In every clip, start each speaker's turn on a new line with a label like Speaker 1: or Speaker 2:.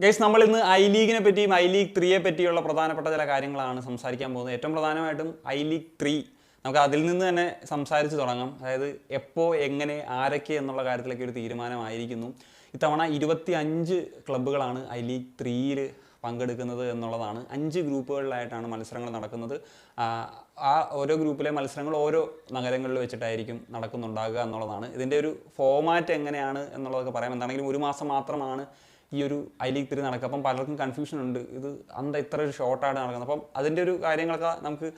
Speaker 1: Guys നമ്മൾ ഇന്ന് I ലീഗിനെ പറ്റിയും ഐ ലീഗ് ത്രീയെ പറ്റിയുള്ള പ്രധാനപ്പെട്ട ചില കാര്യങ്ങളാണ് സംസാരിക്കാൻ പോകുന്നത്. ഏറ്റവും പ്രധാനമായിട്ടും ഐ ലീഗ് ത്രീ നമുക്ക് അതിൽ നിന്ന് തന്നെ സംസാരിച്ച് തുടങ്ങാം. അതായത് എപ്പോൾ എങ്ങനെ ആരൊക്കെ എന്നുള്ള കാര്യത്തിലൊക്കെ ഒരു തീരുമാനമായിരിക്കുന്നു. ഇത്തവണ ഇരുപത്തി അഞ്ച് ക്ലബ്ബുകളാണ് ഐ ലീഗ് ത്രീയിൽ പങ്കെടുക്കുന്നത് എന്നുള്ളതാണ്. അഞ്ച് ഗ്രൂപ്പുകളിലായിട്ടാണ് മത്സരങ്ങൾ നടക്കുന്നത്. ആ, ഓരോ ഗ്രൂപ്പിലെ മത്സരങ്ങൾ ഓരോ നഗരങ്ങളിൽ വെച്ചിട്ടായിരിക്കും നടക്കുന്നുണ്ടാകുക എന്നുള്ളതാണ്. ഇതിന്റെ ഒരു ഫോമാറ്റ് എങ്ങനെയാണ് എന്നുള്ളതൊക്കെ പറയാം. എന്താണെങ്കിലും ഒരു മാസം മാത്രമാണ് ഈ ഒരു ഐ ലീഗ് തിരി നടക്കുക. അപ്പം പലർക്കും കൺഫ്യൂഷൻ ഉണ്ട്. ഇത് അന്ത ഇത്ര ഒരു ഷോർട്ടായിട്ട് നടക്കുന്നത്. അപ്പം അതിന്റെ ഒരു കാര്യങ്ങളൊക്കെ നമുക്ക്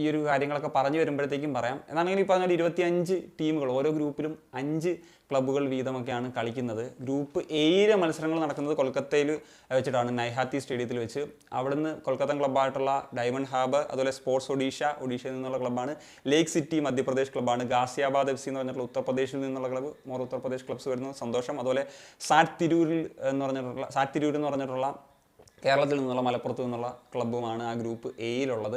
Speaker 1: ഈ ഒരു കാര്യങ്ങളൊക്കെ പറഞ്ഞു വരുമ്പോഴത്തേക്കും പറയാം. എന്നാണെങ്കിൽ ഈ പറഞ്ഞ ഇരുപത്തിയഞ്ച് ടീമുകൾ ഓരോ ഗ്രൂപ്പിലും അഞ്ച് ക്ലബ്ബുകൾ വീതമൊക്കെയാണ് കളിക്കുന്നത്. ഗ്രൂപ്പ് എയിലെ മത്സരങ്ങൾ നടക്കുന്നത് കൊൽക്കത്തയിൽ വെച്ചിട്ടാണ് നൈഹാത്തി സ്റ്റേഡിയത്തിൽ വെച്ച്. അവിടുന്ന് കൊൽക്കത്ത ക്ലബ്ബായിട്ടുള്ള ഡയമണ്ട് ഹാബ് അതുപോലെ സ്പോർട്സ് ഒഡീഷ ഒഡീഷയിൽ നിന്നുള്ള ക്ലബ്ബാണ്. ലേക്ക് സിറ്റി മധ്യപ്രദേശ് ക്ലബ്ബാണ്. ഗാസിയാബാദ് എഫ് സി എന്ന് പറഞ്ഞിട്ടുള്ള ഉത്തർപ്രദേശിൽ നിന്നുള്ള ക്ലബ്ബ് മോർ ഉത്തർപ്രദേശ് ക്ലബ്സ് വരുന്നത് സന്തോഷം. അതുപോലെ സാറ്റ് തിരൂരിൽ എന്ന് പറഞ്ഞിട്ടുള്ള സാറ്റ് തിരൂർ എന്ന് പറഞ്ഞിട്ടുള്ള കേരളത്തിൽ നിന്നുള്ള മലപ്പുറത്ത് നിന്നുള്ള ക്ലബ്ബുമാണ് ആ ഗ്രൂപ്പ് എയിലുള്ളത്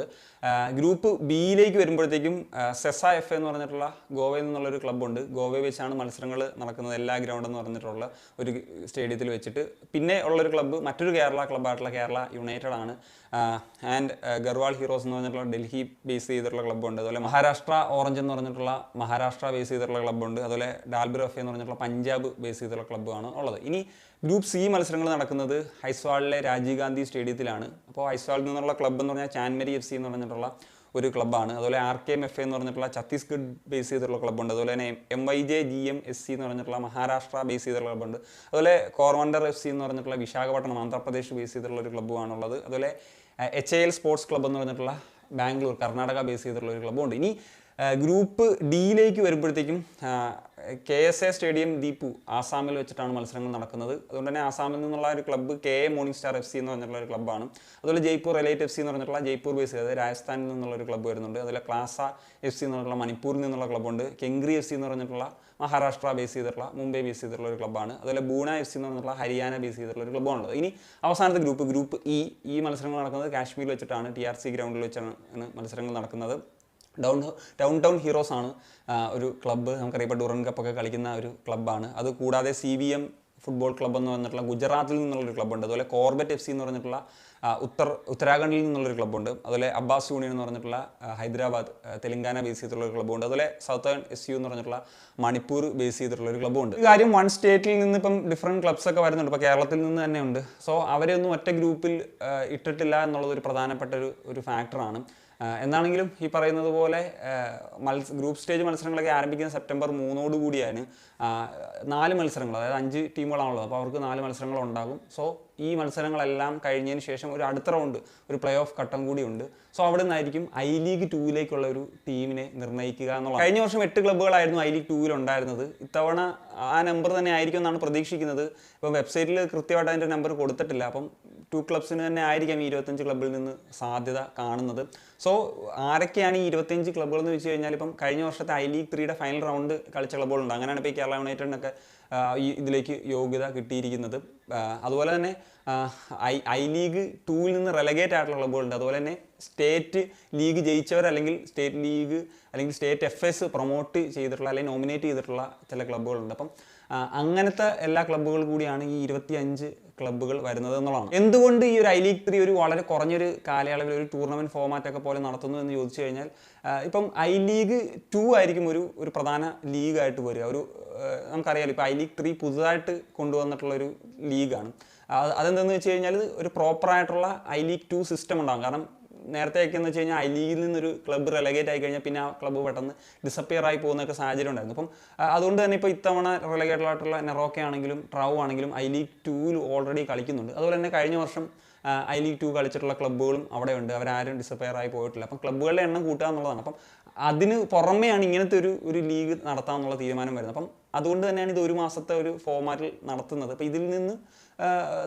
Speaker 1: ഗ്രൂപ്പ് ബിയിലേക്ക് വരുമ്പോഴത്തേക്കും സെസ എഫ് എന്ന് പറഞ്ഞിട്ടുള്ള ഗോവയിൽ നിന്നുള്ളൊരു ക്ലബ്ബുണ്ട്. ഗോവയിൽ വെച്ചാണ് മത്സരങ്ങൾ നടക്കുന്നത് എല്ലാ ഗ്രൗണ്ട് എന്ന് പറഞ്ഞിട്ടുള്ള ഒരു സ്റ്റേഡിയത്തിൽ വെച്ചിട്ട്. പിന്നെ ഉള്ളൊരു ക്ലബ്ബ് മറ്റൊരു കേരള ക്ലബ്ബായിട്ടുള്ള കേരള യുണൈറ്റഡ് ആണ്. ആൻഡ് ഗർവാൾ ഹീറോസ് എന്ന് പറഞ്ഞിട്ടുള്ള ഡൽഹി ബേസ് ചെയ്തിട്ടുള്ള ക്ലബ്ബുണ്ട് അതുപോലെ മഹാരാഷ്ട്ര ഓറഞ്ച് എന്ന് പറഞ്ഞിട്ടുള്ള മഹാരാഷ്ട്ര ബേസ് ചെയ്തിട്ടുള്ള ക്ലബ്ബുണ്ട് അതുപോലെ ഡാൽബി എഫ് എന്ന് പറഞ്ഞിട്ടുള്ള പഞ്ചാബ് ബേസ് ചെയ്തിട്ടുള്ള ക്ലബ്ബാണ് ഉള്ളത്. ഇനി ഗ്രൂപ്പ് സി മത്സരങ്ങൾ നടക്കുന്നത് ഹൈസ്വാളിലെ രാജീവ് ഗാന്ധി സ്റ്റേഡിയത്തിലാണ് അപ്പോൾ ഹൈസ്വാളിൽ നിന്നുള്ള ക്ലബ്ബ് എന്ന് പറഞ്ഞാൽ ചാൻമരി എഫ് സി എന്ന് പറഞ്ഞിട്ടുള്ള ഒരു ക്ലബ്ബാണ് അതുപോലെ ആർ കെ എം എഫ് എന്ന് പറഞ്ഞിട്ടുള്ള ഛത്തീസ്ഗഡ് ബേസ് ചെയ്തിട്ടുള്ള ക്ലബ്ബുണ്ട് അതുപോലെ തന്നെ M Y J G M S C എന്ന് പറഞ്ഞിട്ടുള്ള മഹാരാഷ്ട്ര ബേസ് ചെയ്തിട്ടുള്ള ക്ലബ്ബുണ്ട് അതുപോലെ കോർവണ്ടർ എഫ് സി എന്ന് പറഞ്ഞിട്ടുള്ള വിശാഖപട്ടണം ആന്ധ്രാപ്രദേശ് ബേസ് ചെയ്തിട്ടുള്ള ഒരു ക്ലബ്ബുമാണുള്ളത് അതുപോലെ H A L sports club എന്ന് പറഞ്ഞിട്ടുള്ള ബാംഗ്ലൂർ കർണാടക ബേസ് ചെയ്തിട്ടുള്ള ഒരു ക്ലബ്ബുണ്ട് ഇനി ഗ്രൂപ്പ് ഡിയിലേക്ക് വരുമ്പോഴത്തേക്കും K S A stadium Diphu ആസാമിൽ വെച്ചിട്ടാണ് മത്സരങ്ങൾ നടക്കുന്നത്. അതുകൊണ്ട് തന്നെ ആസാമിൽ നിന്നുള്ള ഒരു club K A morning star F C എന്ന് പറഞ്ഞിട്ടുള്ള ഒരു ക്ലബ്ബാണ് അതുപോലെ ജയ്പൂർ എലൈറ്റ് എഫ് സി എന്ന് പറഞ്ഞിട്ടുള്ള ജയ്പൂർ ബേസ് അതായത് രാജസ്ഥാനിൽ നിന്നുള്ള ഒരു ക്ലബ്ബ് വരുന്നുണ്ട്. അതുപോലെ ക്ലാസ എഫ് സി എന്ന് പറഞ്ഞിട്ടുള്ള മണിപ്പൂരിൽ നിന്നുള്ള ക്ലബ്ബുണ്ട് കെങ്ക്രി എഫ് സി എന്ന് പറഞ്ഞിട്ടുള്ള മഹാരാഷ്ട്ര ബേസ് ചെയ്തിട്ടുള്ള മുംബൈ ബേസ് ചെയ്തിട്ടുള്ള ഒരു ക്ലബ്ബാണ് അതുപോലെ ബൂണ എഫ് സി എന്ന് പറഞ്ഞിട്ടുള്ള ഹരിയാന ബേസ് ചെയ്തിട്ടുള്ള ഒരു ക്ലബ്ബാണുള്ളത് ഇനി അവസാനത്തെ ഗ്രൂപ്പ് ഗ്രൂപ്പ് ഇ ഈ മത്സരങ്ങൾ നടക്കുന്നത് കാശ്മീരിൽ വെച്ചിട്ടാണ്. ടി ആർ സി ഗ്രൗണ്ടിൽ വെച്ചാണ് മത്സരങ്ങൾ നടക്കുന്നത്. ഡൗൺ ഡൗൺ ടൗൺ ഹീറോസ് ആണ് ഒരു ക്ലബ്ബ് നമുക്കറിയാം ഇപ്പോൾ ഡുറൻ കപ്പൊക്കെ കളിക്കുന്ന ഒരു ക്ലബ്ബാണ് അത് കൂടാതെ C V M football club എന്ന് പറഞ്ഞിട്ടുള്ള ഗുജറാത്തിൽ നിന്നുള്ളൊരു ക്ലബ്ബുണ്ട് അതുപോലെ കോർബറ്റ് എഫ് സി എന്ന് പറഞ്ഞിട്ടുള്ള ഉത്തർ ഉത്തരാഖണ്ഡിൽ നിന്നുള്ളൊരു ക്ലബ്ബുണ്ട് അതുപോലെ അബ്ബാസ് യൂണിയൻ എന്ന് പറഞ്ഞിട്ടുള്ള ഹൈദരാബാദ് തെലങ്കാന ബേസ് ചെയ്തിട്ടുള്ള ഒരു ക്ലബ്ബുണ്ട് അതുപോലെ സൗത്തേൺ എസ് യു എന്ന് പറഞ്ഞിട്ടുള്ള മണിപ്പൂർ ബേസ് ചെയ്തിട്ടുള്ള ഒരു ക്ലബ്ബുണ്ട് ഈ കാര്യം വൺ സ്റ്റേറ്റിൽ നിന്ന് ഇപ്പം ഡിഫറെന്റ് ക്ലബ്സ് ഒക്കെ വരുന്നുണ്ട്. ഇപ്പോൾ കേരളത്തിൽ നിന്ന് തന്നെ ഉണ്ട്. സോ അവരെയൊന്നും ഒറ്റ ഗ്രൂപ്പിൽ ഇട്ടിട്ടില്ല എന്നുള്ളത് ഒരു പ്രധാനപ്പെട്ട ഒരു ഒരു ഫാക്ടറാണ് ആഹ് എന്താണെങ്കിലും ഈ പറയുന്നത് പോലെ മത്സ ഗ്രൂപ്പ് സ്റ്റേജ് മത്സരങ്ങളൊക്കെ ആരംഭിക്കുന്ന സെപ്റ്റംബർ മൂന്നോട് കൂടിയാണ് നാല് മത്സരങ്ങൾ അതായത് അഞ്ച് ടീമുകളാണുള്ളത്. അപ്പോൾ അവർക്ക് നാല് മത്സരങ്ങൾ ഉണ്ടാകും സോ ഈ മത്സരങ്ങളെല്ലാം കഴിഞ്ഞതിന് ശേഷം ഒരു അടുത്ത റൗണ്ട് ഒരു പ്ലേ ഓഫ് ഘട്ടം കൂടിയുണ്ട്. സോ അവിടെ നിന്നായിരിക്കും ഐ ലീഗ് ടൂവിലേക്കുള്ള ഒരു ടീമിനെ നിർണയിക്കുക എന്നുള്ളത് കഴിഞ്ഞ വർഷം എട്ട് ക്ലബ്ബുകളായിരുന്നു ഐ ലീഗ് ടൂവിൽ ഉണ്ടായിരുന്നത് ഇത്തവണ ആ നമ്പർ തന്നെ ആയിരിക്കും എന്നാണ് പ്രതീക്ഷിക്കുന്നത്. ഇപ്പം വെബ്സൈറ്റിൽ കൃത്യമായിട്ട് അതിന്റെ നമ്പർ കൊടുത്തിട്ടില്ല. അപ്പം ടു ക്ലബ്സിന് തന്നെ ആയിരിക്കാം ഈ ഇരുപത്തഞ്ച് ക്ലബ്ബിൽ നിന്ന് സാധ്യത കാണുന്നത്. സോ ആരൊക്കെയാണ് ഈ ഇരുപത്തഞ്ച് ക്ലബ്ബുകൾ എന്ന് വെച്ച് കഴിഞ്ഞാൽ ഇപ്പം കഴിഞ്ഞ വർഷത്തെ ഐ ലീഗ് ത്രീയുടെ ഫൈനൽ റൗണ്ട് കളിച്ച ക്ലബ്ബുകളുണ്ട് അങ്ങനെയാണ് ഇപ്പോൾ കേരള യുണൈറ്റഡിനൊക്കെ ഈ ഇതിലേക്ക് യോഗ്യത കിട്ടിയിരിക്കുന്നത്. അതുപോലെ തന്നെ ഐ ഐ ലീഗ് ടൂവിൽ നിന്ന് റെലഗേറ്റ് ആയിട്ടുള്ള ക്ലബ്ബുകളുണ്ട് അതുപോലെ തന്നെ സ്റ്റേറ്റ് ലീഗ് ജയിച്ചവർ അല്ലെങ്കിൽ സ്റ്റേറ്റ് ലീഗ് അല്ലെങ്കിൽ സ്റ്റേറ്റ് എഫ് എസ് പ്രൊമോട്ട് ചെയ്തിട്ടുള്ള അല്ലെങ്കിൽ നോമിനേറ്റ് ചെയ്തിട്ടുള്ള ചില ക്ലബ്ബുകളുണ്ട് അപ്പം അങ്ങനത്തെ എല്ലാ ക്ലബ്ബുകൾ കൂടിയാണ് ഈ ഇരുപത്തി അഞ്ച് ക്ലബ്ബുകൾ വരുന്നത് എന്നുള്ളതാണ്. എന്തുകൊണ്ട് ഈ ഒരു ഐ ലീഗ് ത്രീ ഒരു വളരെ കുറഞ്ഞൊരു കാലയളവിൽ ഒരു ടൂർണമെന്റ് ഫോമാറ്റ് ഒക്കെ പോലെ നടത്തുന്നു എന്ന് ചോദിച്ചു കഴിഞ്ഞാൽ ഇപ്പം ഐ ലീഗ് ടു ആയിരിക്കും ഒരു ഒരു പ്രധാന ലീഗായിട്ട് വരിക. ഒരു നമുക്കറിയാം നമുക്കറിയാലോ ഇപ്പോൾ ഐ ലീഗ് ത്രീ പുതുതായിട്ട് കൊണ്ടുവന്നിട്ടുള്ള ഒരു ലീഗാണ് അത് അതെന്താണെന്ന് വെച്ച് കഴിഞ്ഞാൽ ഒരു പ്രോപ്പറായിട്ടുള്ള ഐ ലീഗ് ടു സിസ്റ്റം ഉണ്ടാകും. കാരണം നേരത്തെയൊക്കെ എന്ന് വെച്ച് കഴിഞ്ഞാൽ ഐ ലീഗിൽ നിന്നൊരു ക്ലബ്ബ് റെലഗേറ്റ് ആയി കഴിഞ്ഞാൽ പിന്നെ ആ ക്ലബ്ബ് പെട്ടെന്ന് ഡിസപ്പിയർ ആയി പോകുന്നൊക്കെ സാഹചര്യം ഉണ്ടായിരുന്നു അപ്പം അതുകൊണ്ട് തന്നെ ഇപ്പോൾ ഇത്തവണ റെലഗേറ്റഡ് ആയിട്ടുള്ള നെറോക്കെ ആണെങ്കിലും ട്രൗ ആണെങ്കിലും ഐ ലീഗ് ടൂവിൽ ഓൾറെഡി കളിക്കുന്നുണ്ട്. അതുപോലെ തന്നെ കഴിഞ്ഞ വർഷം ഐ ലീഗ് ടു കളിച്ചിട്ടുള്ള ക്ലബ്ബുകളും അവിടെ ഉണ്ട് അവരാരും ഡിസപ്പയർ ആയി പോയിട്ടില്ല. അപ്പം ക്ലബ്ബുകളുടെ എണ്ണം കൂട്ടുക എന്നുള്ളതാണ്. അപ്പം അതിന് പുറമെയാണ് ഇങ്ങനത്തെ ഒരു ഒരു ലീഗ് നടത്താമെന്നുള്ള തീരുമാനം വരുന്നത്. അപ്പം അതുകൊണ്ട് തന്നെയാണ് ഇത് ഒരു മാസത്തെ ഒരു ഫോമാറ്റിൽ നടത്തുന്നത്. അപ്പോൾ ഇതിൽ നിന്ന്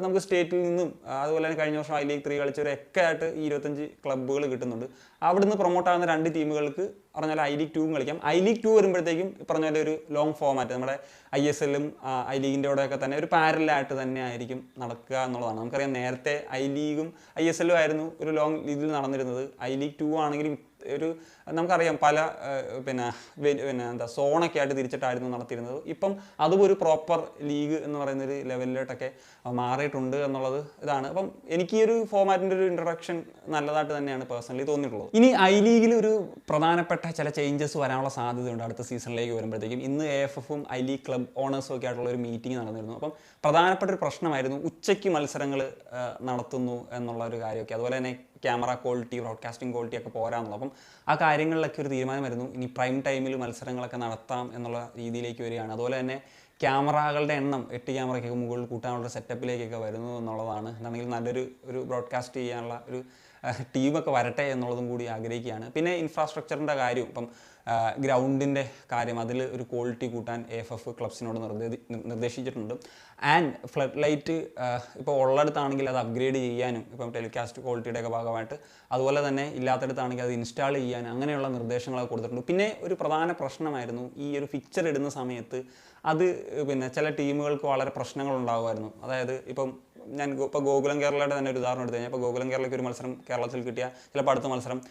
Speaker 1: നമുക്ക് സ്റ്റേറ്റിൽ നിന്നും അതുപോലെ തന്നെ കഴിഞ്ഞ വർഷം ഐ ലീഗ് ത്രീ കളിച്ചവരൊക്കെ ആയിട്ട് ഈ ഇരുപത്തഞ്ച് ക്ലബ്ബുകൾ കിട്ടുന്നുണ്ട്. അവിടുന്ന് പ്രൊമോട്ട് ആകുന്ന രണ്ട് ടീമുകൾക്ക് പറഞ്ഞാൽ ഐ ലീഗ് ടൂവും കളിക്കാം. ഐ ലീഗ് ടു വരുമ്പോഴത്തേക്കും പറഞ്ഞ പോലെ ഒരു ലോങ് ഫോമാറ്റ് നമ്മുടെ ഐ എസ് എല്ലും ഐ ലീഗിന്റെ കൂടെയൊക്കെ തന്നെ ഒരു പാരലായിട്ട് തന്നെ ആയിരിക്കും നടക്കുക എന്നുള്ളതാണ്. നമുക്കറിയാം നേരത്തെ ഐ ലീഗും ഐ എസ് എല്ലും ആയിരുന്നു ഒരു ലോങ് ഇതിൽ നടന്നിരുന്നത്. ഐ ലീഗ് ടു ആണെങ്കിലും ഒരു നമുക്കറിയാം പല പിന്നെ പിന്നെ എന്താ സോണൊക്കെ ആയിട്ട് തിരിച്ചിട്ടായിരുന്നു നടത്തിയിരുന്നത്. ഇപ്പം അതും ഒരു പ്രോപ്പർ ലീഗ് എന്ന് പറയുന്ന ഒരു ലെവലിലോട്ടൊക്കെ മാറിയിട്ടുണ്ട് എന്നുള്ളത് ഇതാണ്. അപ്പം എനിക്ക് ഈ ഒരു ഫോമാറ്റിന്റെ ഒരു ഇൻട്രൊഡക്ഷൻ നല്ലതായിട്ട് തന്നെയാണ് പേഴ്സണലി തോന്നിയിട്ടുള്ളത്. ഇനി ഐ ലീഗിൽ ഒരു പ്രധാനപ്പെട്ട ചില ചേഞ്ചസ് വരാനുള്ള സാധ്യതയുണ്ട് അടുത്ത സീസണിലേക്ക് വരുമ്പോഴത്തേക്കും. ഇന്ന് എ എഫ് എഫും ഐ ലീഗ് ക്ലബ് ഓണേഴ്സും ഒക്കെ ആയിട്ടുള്ള ഒരു മീറ്റിംഗ് നടന്നിരുന്നു. അപ്പം പ്രധാനപ്പെട്ട ഒരു പ്രശ്നമായിരുന്നു ഉച്ചയ്ക്ക് മത്സരങ്ങൾ നടത്തുന്നു എന്നുള്ള ഒരു കാര്യമൊക്കെ. അതുപോലെ തന്നെ ക്യാമറ ക്വാളിറ്റി ബ്രോഡ്കാസ്റ്റിംഗ് ക്വാളിറ്റി ഒക്കെ പോരാന്നുള്ളത് അപ്പം ആ കാര്യങ്ങളിലൊക്കെ ഒരു തീരുമാനം വരുന്നു ഇനി പ്രൈം ടൈമിൽ മത്സരങ്ങളൊക്കെ നടത്താം എന്നുള്ള രീതിയിലേക്ക് വരികയാണ്. അതുപോലെ തന്നെ ക്യാമറകളുടെ എണ്ണം എട്ട് ക്യാമറയ്ക്കൊക്കെ മുകളിൽ കൂട്ടാനുള്ള സെറ്റപ്പിലേക്കൊക്കെ വരുന്നു എന്നുള്ളതാണ്. എന്താണെങ്കിൽ നല്ലൊരു ഒരു ബ്രോഡ്കാസ്റ്റ് ചെയ്യാനുള്ള ഒരു ടീമൊക്കെ വരട്ടെ എന്നുള്ളതും കൂടി ആഗ്രഹിക്കുകയാണ്. പിന്നെ ഇൻഫ്രാസ്ട്രക്ചറിന്റെ കാര്യം ഇപ്പം ഗ്രൗണ്ടിന്റെ കാര്യം അതിൽ ഒരു ക്വാളിറ്റി കൂട്ടാൻ എഫ് എഫ് ക്ലബ്സിനോട് നിർദ്ദേശി നിർദ്ദേശിച്ചിട്ടുണ്ട്. ആൻഡ് ഫ്ലഡ് ലൈറ്റ് ഇപ്പോൾ ഉള്ളിടത്താണെങ്കിൽ അത് അപ്ഗ്രേഡ് ചെയ്യാനും ഇപ്പം ടെലികാസ്റ്റ് ക്വാളിറ്റിയുടെയൊക്കെ ഭാഗമായിട്ട് അതുപോലെ തന്നെ ഇല്ലാത്തടത്താണെങ്കിൽ അത് ഇൻസ്റ്റാൾ ചെയ്യാൻ അങ്ങനെയുള്ള നിർദ്ദേശങ്ങളൊക്കെ കൊടുത്തിട്ടുണ്ട്. പിന്നെ ഒരു പ്രധാന പ്രശ്നമായിരുന്നു ഈ ഒരു ഫിക്ചർ ഇടുന്ന സമയത്ത് അത് പിന്നെ ചില ടീമുകൾക്ക് വളരെ പ്രശ്നങ്ങളുണ്ടാകുമായിരുന്നു അതായത് ഇപ്പം ഞാൻ ഇപ്പോൾ ഗോകുലം കേരളയുടെ തന്നെ ഒരു ഉദാഹരണം എടുത്തു കഴിഞ്ഞാൽ ഇപ്പോൾ ഗോകുലം കേരളയ്ക്ക് ഒരു മത്സരം കേരളത്തിൽ കിട്ടിയ ചിലപ്പോൾ അടുത്ത മത്സരം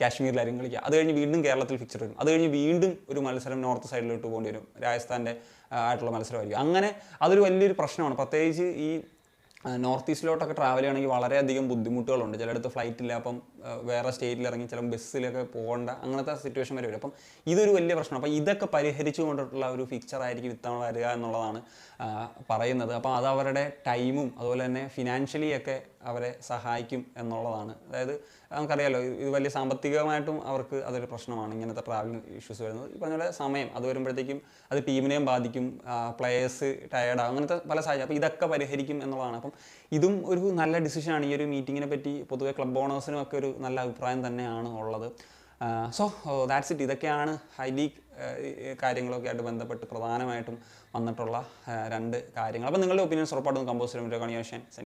Speaker 1: കാശ്മീരിലായിരിക്കും കളിക്കുക. അത് കഴിഞ്ഞ് വീണ്ടും കേരളത്തിൽ ഫിക്ചർ വരും. അത് കഴിഞ്ഞ് വീണ്ടും ഒരു മത്സരം നോർത്ത് സൈഡിലോട്ട് പോകേണ്ടി വരും. രാജസ്ഥാന്റെ ആയിട്ടുള്ള മത്സരമായിരിക്കും. അങ്ങനെ അതൊരു വലിയൊരു പ്രശ്നമാണ്. പ്രത്യേകിച്ച് ഈ നോർത്ത് ഈസ്റ്റിലോട്ടൊക്കെ ട്രാവൽ ചെയ്യണമെങ്കിൽ വളരെയധികം ബുദ്ധിമുട്ടുകളുണ്ട്. ചിലയിടത്ത് ഫ്ലൈറ്റ് ഇല്ല അപ്പം വേറെ സ്റ്റേറ്റിൽ ഇറങ്ങി ചില ബസ്സിലൊക്കെ പോകേണ്ട അങ്ങനത്തെ സിറ്റുവേഷൻ വരെ വരും. അപ്പം ഇതൊരു വലിയ പ്രശ്നം. അപ്പം ഇതൊക്കെ പരിഹരിച്ചു കൊണ്ടിട്ടുള്ള ഒരു ഫിക്ചർ ആയിരിക്കും ഇത്തവണ വരിക എന്നുള്ളതാണ് പറയുന്നത്. അപ്പോൾ അത് അവരുടെ ടൈമും അതുപോലെ തന്നെ ഫിനാൻഷ്യലി ഒക്കെ അവരെ സഹായിക്കും എന്നുള്ളതാണ്. അതായത് നമുക്കറിയാലോ ഇത് വലിയ സാമ്പത്തികമായിട്ടും അവർക്ക് അതൊരു പ്രശ്നമാണ് ഇങ്ങനത്തെ ട്രാവലിംഗ് ഇഷ്യൂസ് വരുന്നത്. ഈ പറഞ്ഞ സമയം അത് വരുമ്പോഴത്തേക്കും അത് ടീമിനെയും ബാധിക്കും പ്ലെയേഴ്സ് ടയേർഡാകും അങ്ങനത്തെ പല സാഹചര്യം. അപ്പോൾ ഇതൊക്കെ പരിഹരിക്കും എന്നുള്ളതാണ്. അപ്പം ഇതും ഒരു നല്ല ഡിസിഷനാണ് ഈ ഒരു മീറ്റിങ്ങിനെ പറ്റി പൊതുവെ ക്ലബ് ഓണേഴ്സിനും ഒക്കെ ഒരു നല്ല അഭിപ്രായം തന്നെയാണ് ഉള്ളത്. സോ ദാറ്റ്സ് ഇറ്റ് ഇതൊക്കെയാണ് ഹൈ ലീഗ് കാര്യങ്ങളൊക്കെ ആയിട്ട് ബന്ധപ്പെട്ട് പ്രധാനമായിട്ടും വന്നിട്ടുള്ള രണ്ട് കാര്യങ്ങൾ. അപ്പോൾ നിങ്ങളുടെ ഒപ്പീനിയൻസ് ഉറപ്പായിട്ടും കമ്പോസ് ചെയ്യാൻ